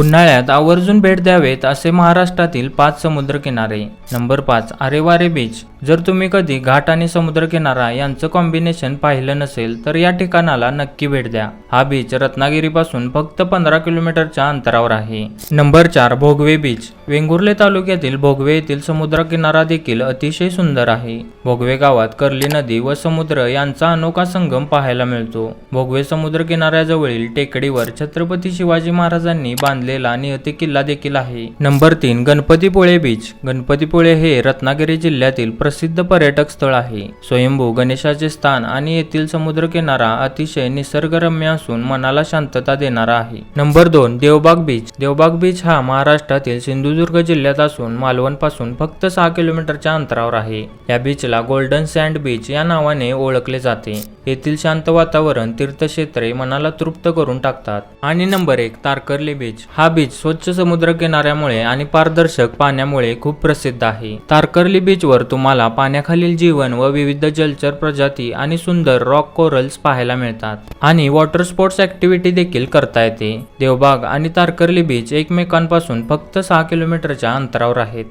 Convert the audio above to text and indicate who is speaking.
Speaker 1: उन्हाळ्यात आवर्जून भेट द्यावेत असे महाराष्ट्रातील पाच समुद्र किनारे नंबर पाच आरेवारे बीच जर तुम्ही कधी घाट आणि समुद्रकिनारा यांचं कॉम्बिनेशन पाहिलं नसेल तर या ठिकाणाला नक्की भेट द्या. हा बीच रत्नागिरीपासून फक्त पंधरा किलोमीटरच्या अंतरावर आहे. नंबर चार भोगवे बीच वेंगुर्ले तालुक्यातील भोगवे येथील समुद्रकिनारा देखील अतिशय सुंदर आहे. भोगवे गावात कर्ली नदी व समुद्र यांचा अनोखा संगम पाहायला मिळतो. भोगवे समुद्र किनाऱ्याजवळील टेकडीवर छत्रपती शिवाजी महाराजांनी बांधलेला नियती किल्ला देखील आहे. नंबर तीन गणपतीपुळे बीच गणपतीपुळे हे रत्नागिरी जिल्ह्यातील प्रसिद्ध पर्यटक स्थळ आहे. स्वयंभू गणेशाचे स्थान आणि येथील समुद्र किनारा अतिशय निसर्गरम्य असून मनाला शांतता देणारा आहे. नंबर दोन देवबाग बीच. देवबाग बीच हा महाराष्ट्रातील सिंधुदुर्ग जिल्ह्यात असून मालवणपासून फक्त सहा किलोमीटरच्या अंतरावर आहे. या बीचला गोल्डन सँड बीच या नावाने ओळखले जाते. येथील शांत वातावरण तीर्थक्षेत्रे मनाला तृप्त करून टाकतात. आणि नंबर एक तारकर्ली बीच. हा बीच स्वच्छ समुद्र किनाऱ्यामुळे आणि पारदर्शक पाण्यामुळे खूप प्रसिद्ध आहे आहे. तारकर्ली बीचवर तुम्हाला पाण्याखालील जीवन व विविध जलचर प्रजाती आणि सुंदर रॉक कोरल्स पाहायला मिळतात. आणि वॉटर स्पोर्ट्स ऍक्टिव्हिटी देखील करता येते. देवबाग आणि तारकर्ली बीच एकमेकांपासून फक्त सहा किलोमीटरच्या अंतरावर आहेत.